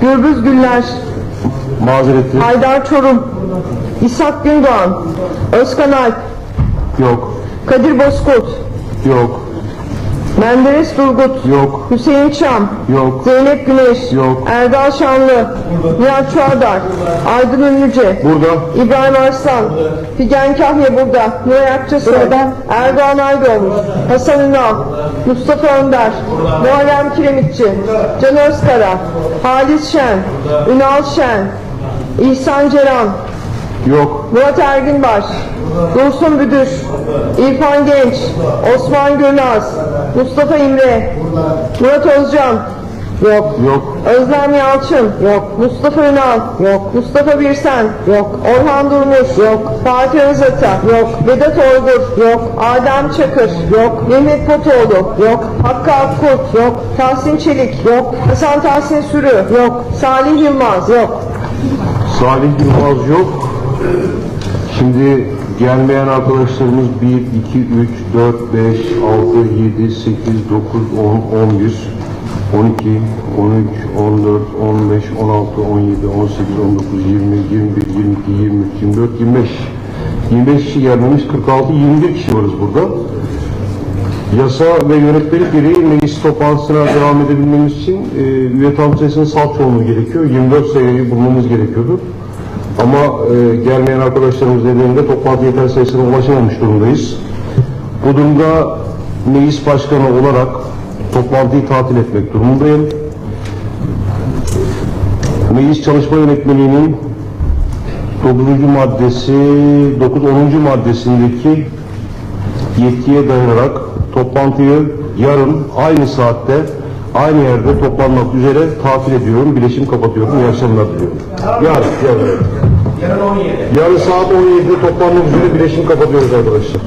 Gürbüz Güller, Mazeretli. Haydar Çorum, İshak Gündoğan, Özkan Alp, Yok. Kadir Bozkurt, Yok. Menderes Turgut, Yok. Hüseyin Çam, Yok. Zeynep Güneş, Yok. Erdal Şanlı, Nihat Çuadar, Aydın Ünlüce, Burada. İbrahim Arslan, Figen Kahya burada, Nuray Akçasoy, Erdoğan Aydoğmuş, Hasan Ünal, Mustafa Önder, Muharrem Kiremitçi, Can Özkara, Halis Şen, Ünal Şen, İhsan Ceren, Yok. Murat Erginbaş, Dursun Büdür, İrfan Genç, Osman Gülnaz, Mustafa İmre, Murat Özcan, yok. Yok. Özlem Yalçın, yok. Mustafa Ünal, yok. Mustafa Birsen, yok. Orhan Durmuş, yok. Fatih Özata, yok. Vedat Orgur, yok. Adem Çakır, yok. Mehmet Potoğlu, yok. Hakkı Akkurt, yok. Tahsin Çelik, yok. Hasan Tahsin Sürü, yok. Salih Yılmaz, yok. Salih Yılmaz yok. Şimdi gelmeyen arkadaşlarımız 1, 2, 3, 4, 5, 6, 7, 8, 9, 10, 11, 12, 13, 14, 15, 16, 17, 18, 19, 20, 21, 22, 23, 24, 25. 25 kişi gelmemiş, 46, 21 kişi varız burada. Yasa ve yönetmelik gereği meclis toplantısına devam edebilmemiz için e, üye tam sayısının salt çoğunluğu gerekiyor. 24 sayıyı bulmamız gerekiyordu. Ama e, gelmeyen arkadaşlarımız nedeniyle toplantı yeter sayısına ulaşamamış durumdayız. Bu durumda meclis başkanı olarak toplantıyı tatil etmek durumundayım. Meclis Çalışma Yönetmeliği'nin 9. maddesi, 9. 10. maddesindeki yetkiye dayanarak toplantıyı yarın aynı saatte aynı yerde toplanmak üzere tatil ediyorum. Bileşim kapatıyorum. İyi akşamlar diliyorum. Yarın, yarın. Yarın 17. Yarın saat 17'de toplanmak üzere bileşim kapatıyoruz arkadaşlar.